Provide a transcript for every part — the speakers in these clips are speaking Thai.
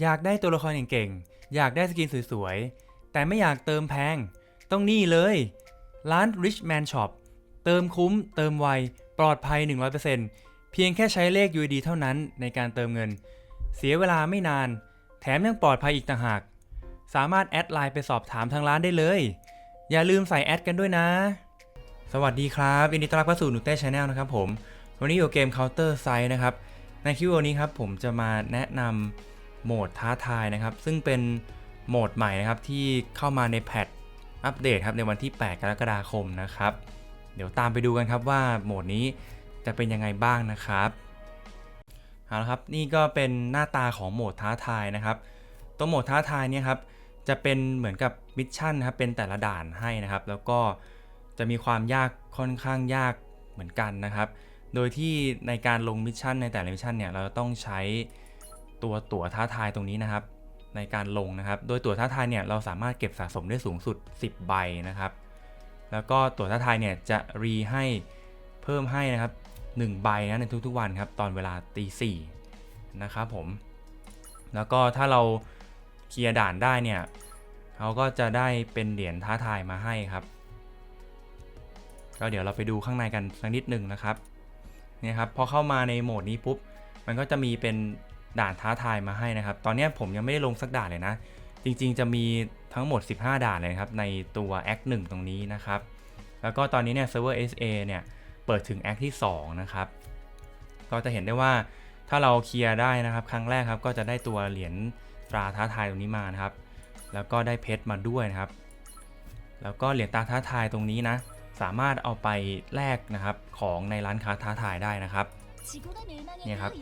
อยากได้ตัวละครเก่งๆ อยากได้สกินสวยๆ แต่ไม่อยากเติมแพง ต้องนี่เลย ร้าน Rich Man Shop เติมคุ้ม เติมไว ปลอดภัย 100%เพียงแค่ใช้เลข UID เท่านั้นในการเติมเงิน เสียเวลาไม่นาน แถมยังปลอดภัยอีกต่างหาก สามารถแอดไลน์ไปสอบถามทางร้านได้เลย อย่าลืมใส่แอดกันด้วยนะ สวัสดีครับยินดีต้อนรับเข้าสู่หนูเต้ชาแนลนะครับผม วันนี้อยู่เกม Counter Strike นะครับ ในคลิปวิดีโอนี้ครับผมจะมาแนะนำ โหมดท้าทายนะครับ ซึ่งเป็นโหมดใหม่นะครับที่เข้ามาในแพทอัปเดตครับในวันที่ 8 กรกฎาคมนะครับ เดี๋ยวตามไปดูกันครับว่าโหมดนี้จะเป็นยังไงบ้างนะครับเอาละครับนี่ก็เป็นหน้าตาของโหมดท้าทายนะครับ ตัวโหมดท้าทายเนี่ยครับจะเป็นเหมือนกับมิชชั่นนะครับเป็นแต่ละด่านให้นะครับ แล้วก็จะมีความยากค่อนข้างยากเหมือนกันนะครับ โดยที่ในการลงมิชชั่นในแต่ละมิชชั่นเนี่ยเราต้องใช้ ตัวตั๋วท้าทายตรงนี้นะครับ ในการลงนะครับ โดยตั๋วท้าทายเนี่ยเราสามารถเก็บสะสมได้สูงสุด 10 ใบนะครับ แล้วก็ตั๋วท้าทายเนี่ยจะรีให้เพิ่มให้นะครับ1ใบนะในทุกๆวันครับตอนเวลาตีสี่นะครับผม แล้วก็ถ้าเราเคลียร์ด่านได้เนี่ยเขาก็จะได้เป็นเหรียญท้าทายมาให้ครับ ก็เดี๋ยวเราไปดูข้างในกันสักนิดหนึ่งนะครับเนี่ยครับพอเข้ามาในโหมดนี้ปุ๊บ มันก็จะมีเป็น ด่านท้าทายมาให้นะครับ ตอนนี้ผมยังไม่ได้ลงสักด่านเลยนะ จริงๆ จะมีทั้งหมด 15 ด่านเลยครับ ในตัว Act 1 ตรงนี้นะครับ แล้วก็ตอนนี้เนี่ยเซิร์ฟเวอร์ SA เนี่ยเปิดถึง Act ที่ 2 นะครับ ก็จะเห็นได้ว่าถ้าเราเคลียร์ได้นะครับ ครั้งแรกครับก็จะได้ตัวเหรียญตราท้าทายตรงนี้มานะครับ แล้วก็ได้เพชรมาด้วยนะครับ แล้วก็เหรียญตราท้าทายตรงนี้นะ สามารถเอาไปแลกนะครับของในร้านค้าท้าทายได้นะครับ เนี่ยครับ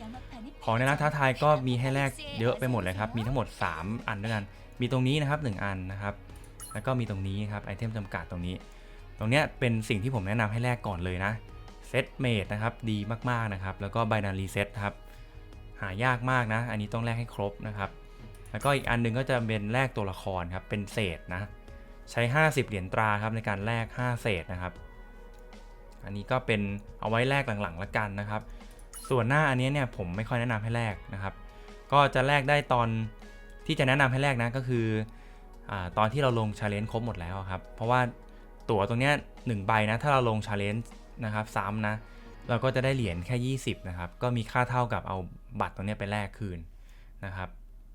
ขขอองงในในร้าร้านนท้าท้าทาทายยก็ก็มีมีให้ให้แลแลกกเยเยอะอะไปไปหหมมดดเลเลยยคครัรับบมีทั้งหมด 3 อันด้วยกัน มีตรงนี้นะครับ 1 อันนะครับ แล้วก็มีตรงนี้ครับไอเทมจำกัดตรงนี้ ตรงเนี้ยเป็นสิ่งที่ผมแนะนำให้แลกก่อนเลยนะเซตเมดนะครับดีมากๆนะครับ แล้วก็ binary set ครับหายากมากนะ อันนี้ต้องแลกให้ครบนะครับ แล้วก็อีกอันหนึงก็จะเป็นแลกตัวละครครับ เป็นเศษนะ ใช้ 50 เหรียญตราครับในการแลก 5 เศษนะครับ อันนี้ก็เป็นเอาไว้แลกหลังๆละกันนะครับ ส่วนหน้าอันนี้เนี่ยผมไม่ค่อยแนะนำให้แลกนะครับ ก็จะแลกได้ตอนที่จะแนะนำให้แลกนะก็คืออตอนที่เราลงชาเลนจ์ครบหมดแล้วครับ เพราะว่าตั๋วตรงเนี้ยหนึ่งใบนะถ้าเราลงชาเลนจ์นะครับซ้ำนะเราก็จะได้เหรียญแค่ 20 นะครับ ก็มีค่าเท่ากับเอาบัตรตรงเนี้ยไปแลกคืนนะครับ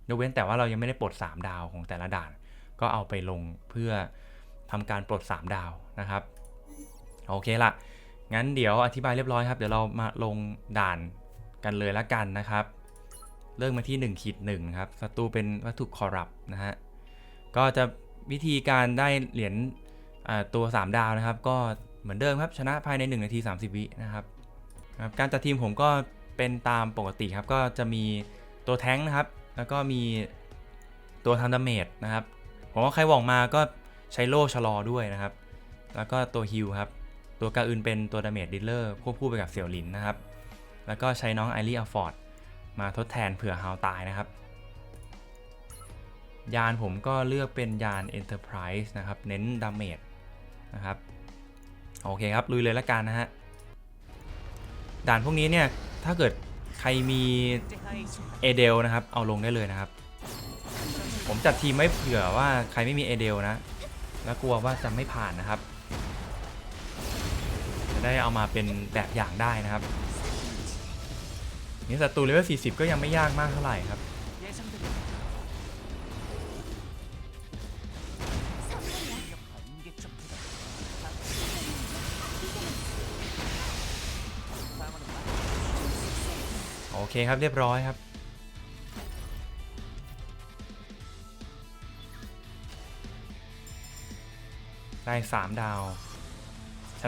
ยกเว้นแต่ว่าเรายังไม่ได้ปลด 3 ดาวของแต่ละด่าน ก็เอาไปลงเพื่อทำการปลด 3 ดาวนะครับ โอเคละ งั้นเดี๋ยวอธิบายเรียบร้อยครับ เดี๋ยวเรามาลงด่านกันเลยละกันนะครับ เริ่มมาที่1ขีดหนึ่งครับศัตรูเป็นวัตถุคอรัปนะฮะ ก็จะวิธีการได้เหรียญตัว 3 ดาวนะครับ ก็เหมือนเดิมครับชนะภายใน 1 นาที 30 วินะครับครับ การจัดทีมผมก็เป็นตามปกติครับ ก็จะมีตัวแท้งนะครับ แล้วก็มีตัวทำดาเมจนะครับผมว่าใครหว่องมาก็ใช้โล่ชะลอด้วยนะครับ แล้วก็ตัวฮิลครับ ตัวกาอื่นเป็นตัวดาเมจดิลเลอร์ควบคู่ไปกับเสี่ยวหลินนะครับ แล้วก็ใช้น้องไอรีอัลฟอร์ดมาทดแทนเผื่อฮาวตายนะครับ ยานผมก็เลือกเป็นยาน Enterprise นะครับ เน้นดาเมจนะครับ โอเคครับ ลุยเลยละกันนะฮะ ด่านพวกนี้เนี่ย ถ้าเกิดใครมีเอเดลนะครับ เอาลงได้เลยนะครับ ผมจัดทีมไว้เผื่อว่าใครไม่มีเอเดลนะ แล้วกลัวว่าจะไม่ผ่านนะครับ ได้เอามาเป็นแบบอย่างได้นะครับนี่ศัตรูเลเวล40 ก็ยังไม่ยากมากเท่าไหร่ครับโอเคครับเรียบร้อยครับได้ 3 ดาว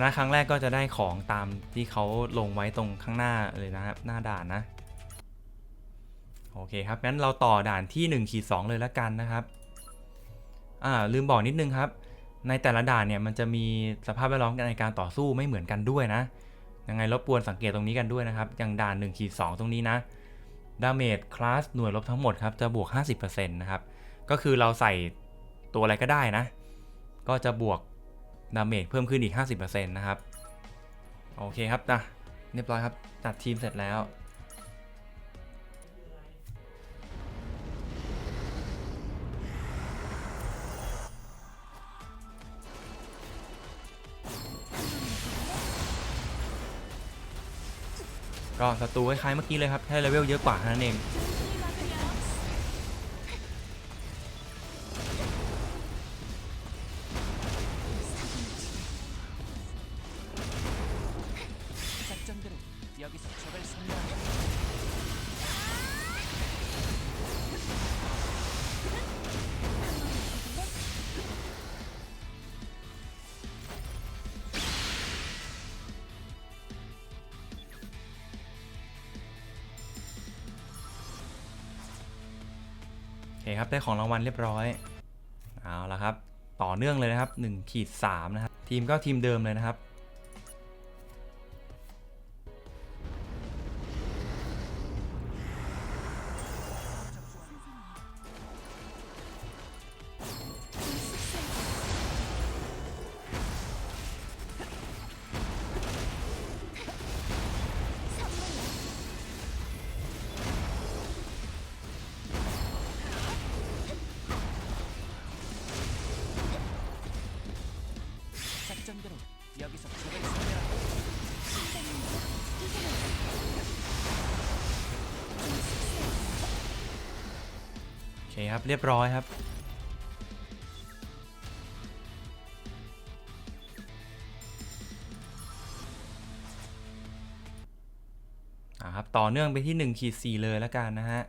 นะครั้งแรกก็จะได้ของตามที่เขาลงไว้ตรงข้างหน้าเลยนะครับหน้าด่านนะโอเคครับงั้นเราต่อด่านที่1ขีด2เลยละกันนะครับอ่าลืมบอกนิดนึงครับ ในแต่ละด่านเนี่ยมันจะมีสภาพแวดล้อมในการต่อสู้ไม่เหมือนกันด้วยนะยังไงรบกวนสังเกตตรงนี้กันด้วยนะครับ อย่างด่าน1ขีด2ตรงนี้นะดาเมจคลาสหน่วยลบทั้งหมดครับจะบวก 50%นะครับก็คือเราใส่ตัวอะไรก็ได้นะ ก็จะบวก ดาเมจเพิ่มขึ้นอีก 50%นะครับ โอเคครับนะเรียบร้อยครับ ตัดทีมเสร็จแล้ว ก็ศัตรูคล้ายๆเมื่อกี้เลยครับ แค่เลเวลเยอะกว่านั่นเอง คครับ ได้ของรางวัลเรียบร้อย เอาละครับ ต่อเนื่องเลยนะครับ1ขีด3นะครับ ทีมก็ทีมเดิมเลยนะครับ 작전대로 여기서 적을 섬멸한다. โอเคครับ เรียบร้อยครับ อ่าครับ ต่อเนื่องไปที่1ขีด4เลยแล้วกันนะฮะ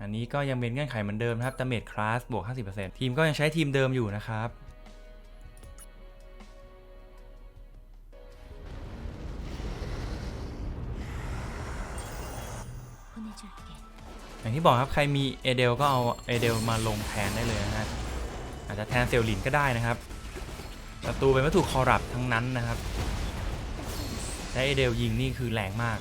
อันนี้ก็ยังเป็นเงื่อนไขเหมือนเดิมนะครับ ดาเมจคลาสบวก 50%ทีมก็ยังใช้ทีมเดิมอยู่นะครับ อย่างที่บอกครับใครมีเอเดลก็เอาเอเดลมาลงแทนได้เลยนะฮะอาจจะแทนเซลลินก็ได้นะครับศัตรูเป็นวัตถุคอรัปทั้งนั้นนะครับใช้เอเดลยิงนี่คือแรงมาก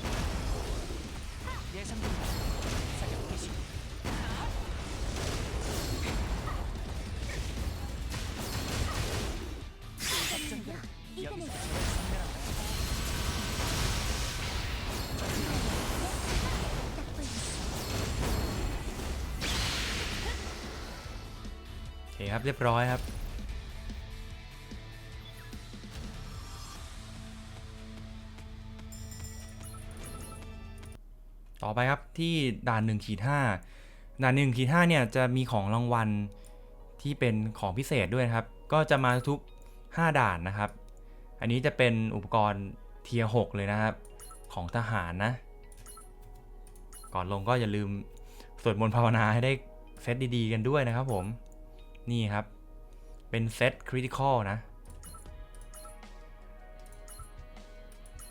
คครับ เรียบร้อยครับ ต่อไปครับที่ด่าน1ขีด5ด่าน1ขีด5เนี่ยจะมีของรางวัลที่เป็นของพิเศษด้วยครับ ก็จะมาทุก 5 ด่านนะครับ อันนี้จะเป็นอุปกรณ์เทียร์6เลยนะครับ ของทหารนะ ก่อนลงก็อย่าลืมสวดมนต์ภาวนาให้ได้เซตดีๆกันด้วยนะครับผม นี่ครับ เป็นเซตคริติคอลนะ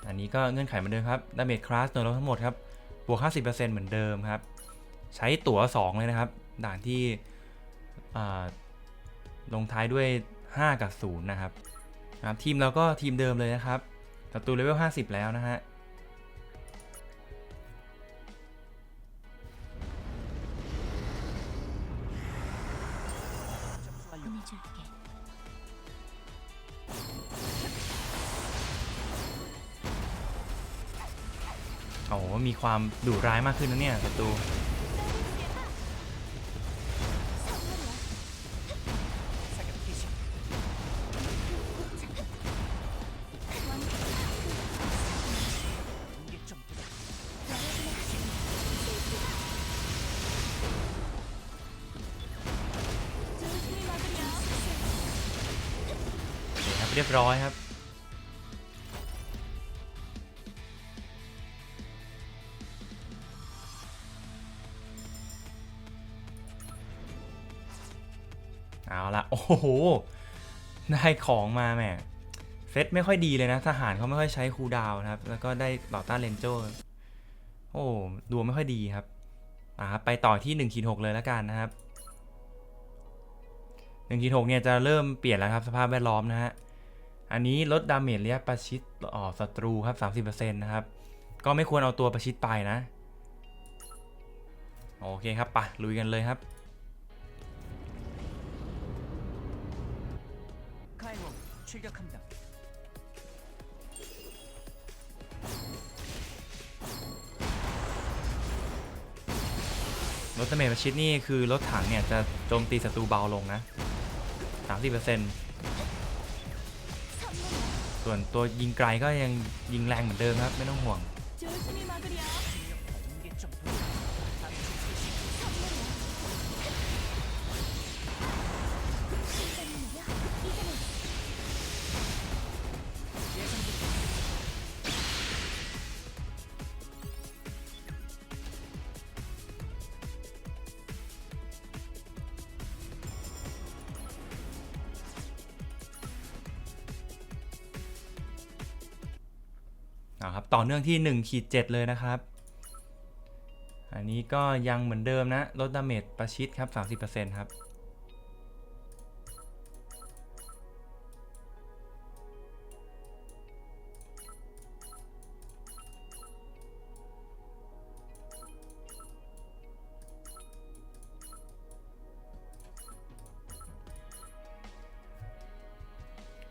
อันนี้ก็เงื่อนไขเหมือนเดิมครับดาเมจคลาสหน่วยรบทั้งหมดครับ บวก 50%เหมือนเดิมครับ ใช้ตั๋ว 2 เลยนะครับ ด่านที่ลงท้ายด้วย 5 กับ 0 นะครับนะครับทีมเราก็ทีมเดิมเลยนะครับศัตรูเลเวล 50 แล้วนะฮะ โอ้มีความดุร้ายมากขึ้นนะเนี่ยศัตรูเรียบร้อยครับ โอ้โห ได้ของมาแม่เซตไม่ค่อยดีเลยนะ ทหารเขาไม่ค่อยใช้คูดาวนะครับ แล้วก็ได้ต่อต้านเลนโจโอ้ดวงไม่ค่อยดีครับ อ่าไปต่อที่1ขีด6เลยแล้วกันนะครับ1ขีด6เนี่ยจะเริ่มเปลี่ยนแล้วครับสภาพแวดล้อมนะฮะ อันนี้ลดดาเมจระยะประชิดอ๋อศัตรูครับ 30%นะครับ ก็ไม่ควรเอาตัวประชิดไปนะ โอเคครับไปะลุยกันเลยครับ 출격합니다. รถดาเมจประชิดนี่คือรถถังเนี่ยจะโจมตีศัตรูเบาลงนะ 30%ส่วนตัวยิงไกลก็ยังยิงแรงเหมือนเดิมครับ ไม่ต้องห่วง 딱เอาครับ ต่อเนื่องที่1ขีด7เลยนะครับ อันนี้ก็ยังเหมือนเดิมนะ ลดดาเมจประชิดครับ 30%ครับ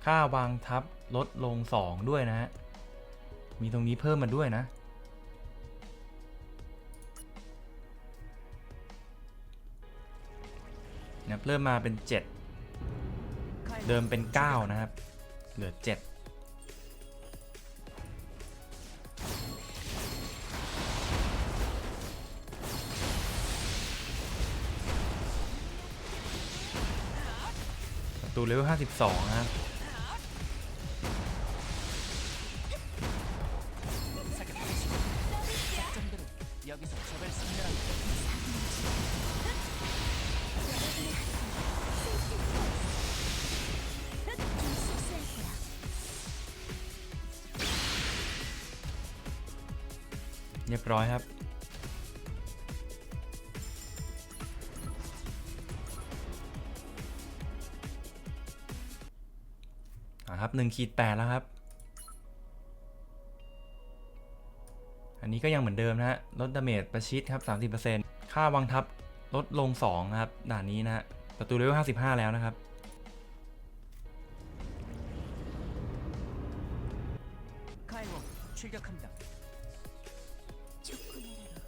ค่าวางทับลดลง 2 ด้วยนะฮะ มีตรงนี้เพิ่มมาด้วยนะ นะเริ่มมาเป็น 7 เดิมเป็น 9 นะครับ เหลือ 7ประตูเลเวล52นะครับ เรียบร้อยครับ ครับหนึ่งขีดแปดแล้วครับ อันนี้ก็ยังเหมือนเดิมนะฮะ ลดดาเมจประชิดครับ 30%ค่าวางทับลดลง 2 นะครับ ด่านนี้นะฮะ ประตูเลเวล55 แล้วนะครับ ทริกเกอร์คัมดับ 초코네라로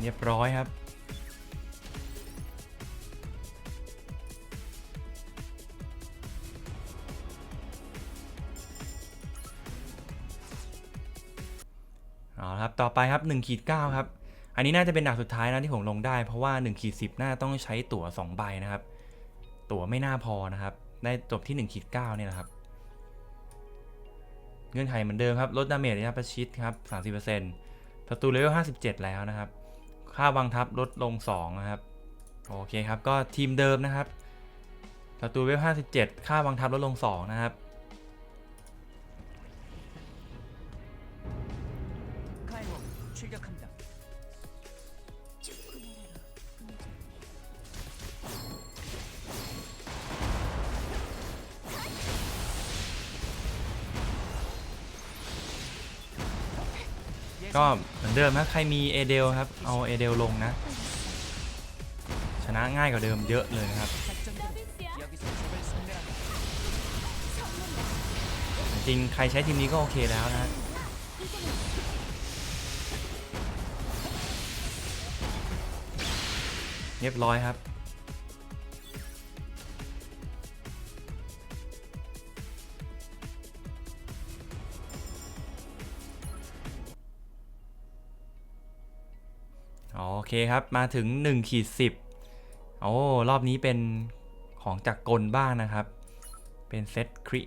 เรียบร้อยครับ เอาละครับ ต่อไปครับ1ขีด9ครับ อันนี้น่าจะเป็นด่านสุดท้ายนะที่ผมลงได้ เพราะว่า1ขีด10น่าต้องใช้ตั๋ว2ใบนะครับ ตั๋วไม่น่าพอนะครับ ได้จบที่1ขีด9เนี่ยนะครับ เงื่อนไขเหมือนเดิมครับ ลดดาเมจระยะประชิดครับ 30%ศัตรูเลเวล57 แล้วนะครับ ค่าวางทับลดลง2นะครับโอเคครับก็ทีมเดิมนะครับประตูเลเวฟ57 ค่าวางทับลดลง2นะครับ ก็เหมือนเดิมนะใครมีเอเดลครับ เอาเอเดลลงนะ ชนะง่ายกว่าเดิมเยอะเลยนะครับจริงใครใช้ทีมนี้ก็โอเคแล้วนะเรียบร้อยครับ โอเคครับ มาถึง1ขีด10โอ้รอบนี้เป็นของจากกลบ้างนะครับ เป็นเซตคริ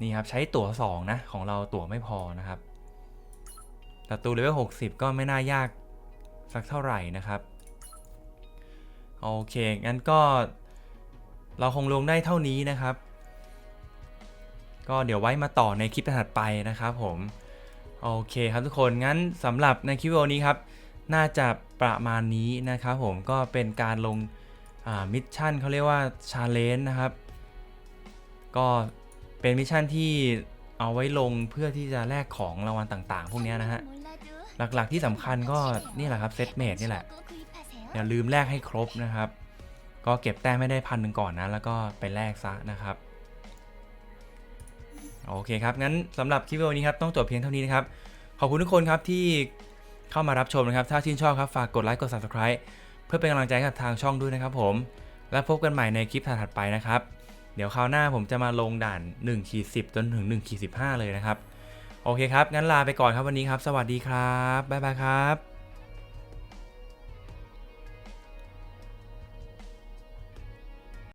นี่ครับ ใช้ตั๋ว 2 นะ ของเราตั๋วไม่พอนะครับศัตรูเลเวล60 ก็ไม่น่ายากสักเท่าไหร่นะครับ โอเค งั้นก็เราคงลงได้เท่านี้นะครับ ก็เดี๋ยวไว้มาต่อในคลิปถัดไปนะครับผม โอเคครับทุกคนงั้นสำหรับในคลิปวิดีโอนี้ครับ น่าจะประมาณนี้นะครับผมก็เป็นการลงมิชชั่นเขาเรียกว่าชาเลนจ์นะครับ ก็เป็นมิชชั่นที่เอาไว้ลงเพื่อที่จะแลกของรางวัลต่างๆ พวกนี้นะฮะ หลักๆที่สำคัญก็นี่แหละครับเซตเมดนี่แหละ อย่าลืมแลกให้ครบนะครับ ก็เก็บแต้มไม่ได้พันหนึ่งก่อนนะ แล้วก็ไปแลกซะนะครับ โอเคครับ งั้นสำหรับคลิปวิดีโอนี้ครับ ต้องจบเพียงเท่านี้นะครับ ขอบคุณทุกคนครับที่เข้ามารับชมนะครับ ถ้าชื่นชอบครับ ฝากกดไลค์ กด subscribe เพื่อเป็นกำลังใจให้กับทางช่องด้วยนะครับผม แล้วพบกันใหม่ในคลิปถัดๆไปนะครับ เดี๋ยวคราวหน้าผมจะมาลงด่าน1ขีด10 จนถึง1ขีด15 เลยนะครับ โอเคครับ งั้นลาไปก่อนครับวันนี้ครับ สวัสดีครับ บ๊ายบายครับ